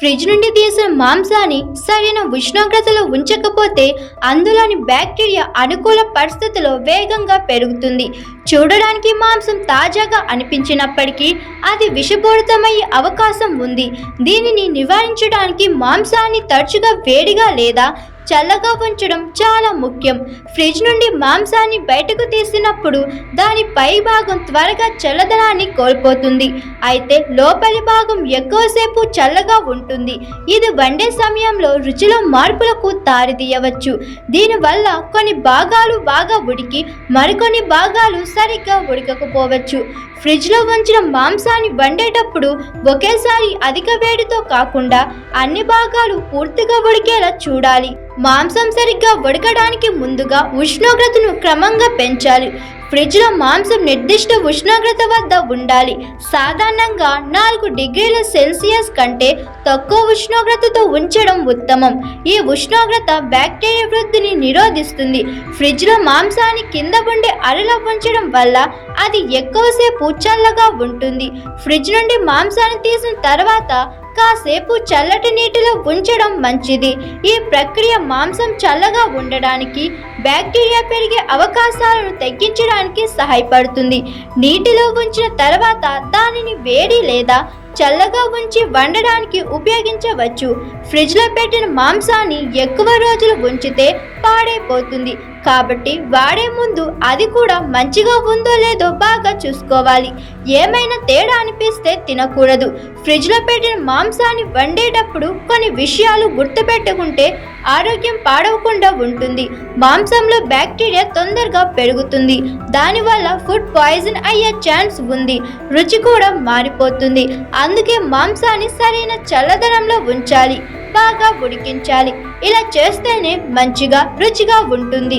Fridge నుండి తీసిన మాంసాన్ని సరైన ఉష్ణోగ్రతలో ఉంచకపోతే అందులోని బ్యాక్టీరియా అనుకూల పరిస్థితుల్లో వేగంగా పెరుగుతుంది. చూడడానికి మాంసం తాజాగా అనిపించినప్పటికీ అది విషపూరితమయ్యే అవకాశం ఉంది. దీనిని నివారించడానికి మాంసాన్ని తరచుగా వేడిగా లేదా చల్లగా ఉంచడం చాలా ముఖ్యం. ఫ్రిడ్జ్ నుండి మాంసాన్ని బయటకు తీసినప్పుడు దాని పై భాగం త్వరగా చల్లదనాన్ని కోల్పోతుంది. అయితే లోపలి భాగం ఎక్కువసేపు చల్లగా ఉంటుంది. ఇది వండే సమయంలో రుచిలో మార్పులకు దారితీయవచ్చు. దీనివల్ల కొన్ని భాగాలు బాగా ఉడికి మరికొన్ని భాగాలు సరిగ్గా ఉడకకపోవచ్చు. ఫ్రిడ్జ్లో ఉంచిన మాంసాన్ని వండేటప్పుడు ఒకేసారి అధిక వేడితో కాకుండా అన్ని భాగాలు పూర్తిగా ఉడికేలా చూడాలి. మాంసం సరిగ్గా ఉడకడానికి ముందుగా ఉష్ణోగ్రతను క్రమంగా పెంచాలి. ఫ్రిడ్జ్లో మాంసం నిర్దిష్ట ఉష్ణోగ్రత వద్ద ఉండాలి. సాధారణంగా నాలుగు డిగ్రీల సెల్సియస్ కంటే తక్కువ ఉష్ణోగ్రతతో ఉంచడం ఉత్తమం. ఈ ఉష్ణోగ్రత బ్యాక్టీరియా వృద్ధిని నిరోధిస్తుంది. ఫ్రిడ్జ్లో మాంసాన్ని కింద ఉండే అరలో ఉంచడం వల్ల అది ఎక్కువసేపు చల్లగా ఉంటుంది. ఫ్రిడ్జ్ నుండి మాంసాన్ని తీసిన తర్వాత కాసేపు చల్లటి నీటిలో ఉంచడం మంచిది. ఈ ప్రక్రియ మాంసం చల్లగా ఉండడానికి బ్యాక్టీరియా పెరిగే అవకాశాలను తగ్గించడానికి సహాయపడుతుంది. నీటిలో ఉంచిన తర్వాత దానిని వేడి లేదా చల్లగా ఉంచి వండడానికి ఉపయోగించవచ్చు. ఫ్రిడ్జ్లో పెట్టిన మాంసాన్ని ఎక్కువ రోజులు ఉంచితే పాడైపోతుంది. కాబట్టి వాడే ముందు అది కూడా మంచిగా ఉందో లేదో బాగా చూసుకోవాలి. ఏమైనా తేడా అనిపిస్తే తినకూడదు. ఫ్రిడ్జ్లో పెట్టిన మాంసాన్ని వండేటప్పుడు కొన్ని విషయాలు గుర్తుపెట్టుకుంటే ఆరోగ్యం పాడవకుండా ఉంటుంది. మాంసంలో బ్యాక్టీరియా తొందరగా పెరుగుతుంది. దానివల్ల ఫుడ్ పాయిజన్ అయ్యే ఛాన్స్ ఉంది. రుచి కూడా మారిపోతుంది. అందుకే మాంసాన్ని సరైన చల్లదనంలో ఉంచాలి. బాగా ఉడికించాలి. ఇలా చేస్తేనే మంచిగా రుచిగా ఉంటుంది.